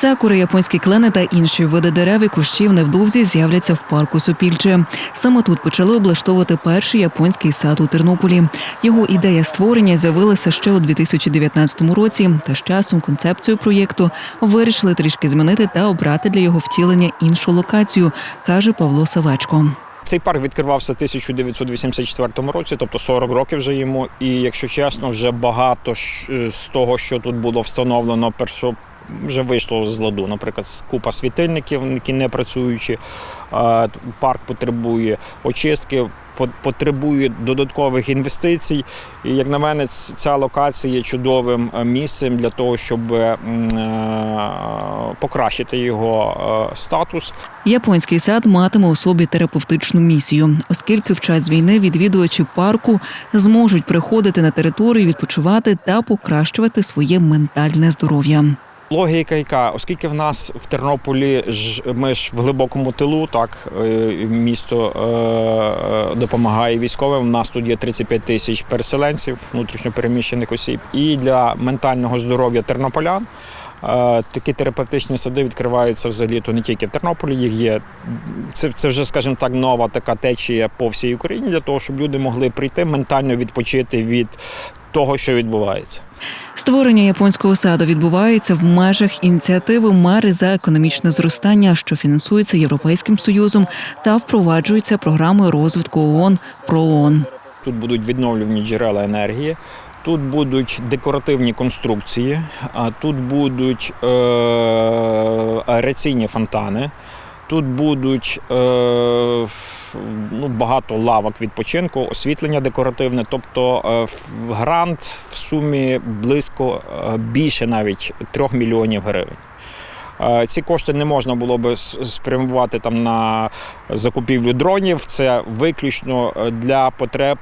Сакури, японські клени та інші види дерев і кущів невдовзі з'являться в парку Сопільче. Саме тут почали облаштовувати перший японський сад у Тернополі. Його ідея створення з'явилася ще у 2019 році. Та з часом концепцію проєкту вирішили трішки змінити та обрати для його втілення іншу локацію, каже Павло Савечко. Цей парк відкривався в 1984 році, тобто 40 років вже йому. І якщо чесно, вже багато з того, що тут було встановлено, першо вже вийшло з ладу. Наприклад, купа світильників, які не працюючі. Е, Парк потребує очистки, потребує додаткових інвестицій. І як на мене, ця локація є чудовим е, місцем для того, щоб е, покращити його е, статус. Японський сад матиме у собі терапевтичну місію, оскільки в час війни відвідувачі парку зможуть приходити на територію, відпочивати та покращувати своє ментальне здоров'я. Логіка яка, оскільки в нас в Тернополі ми ж в глибокому тилу, так е, місто е, допомагає військовим. У нас тут є 35 тисяч переселенців, внутрішньопереміщених осіб. І для ментального здоров'я тернополян е, такі терапевтичні сади відкриваються взагалі то не тільки в Тернополі. Їх є це, це вже, скажімо так, нова така течія по всій Україні для того, щоб люди могли прийти ментально відпочити від того, що відбувається. Створення японського саду відбувається в межах ініціативи Мери за економічне зростання, що фінансується Європейським союзом та впроваджується програмою розвитку ООН ПРООН. Тут будуть відновлювані джерела енергії, тут будуть декоративні конструкції, а тут будуть е, аераційні фонтани. Тут будуть е, ну, багато лавок відпочинку, освітлення декоративне. Тобто е, грант в сумі близько е, більше навіть 3 мільйонів гривень. Е, Ці кошти не можна було би спрямувати там на закупівлю дронів. Це виключно е, для потреб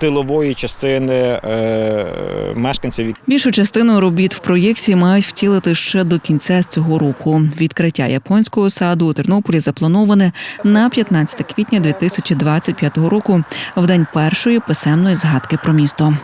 тилової частини е, мешканців, Більшу частину робіт в проєкті мають втілити ще до кінця цього року. Відкриття японського саду у Тернополі заплановане на 15 квітня 2025 року, в день першої писемної згадки про місто.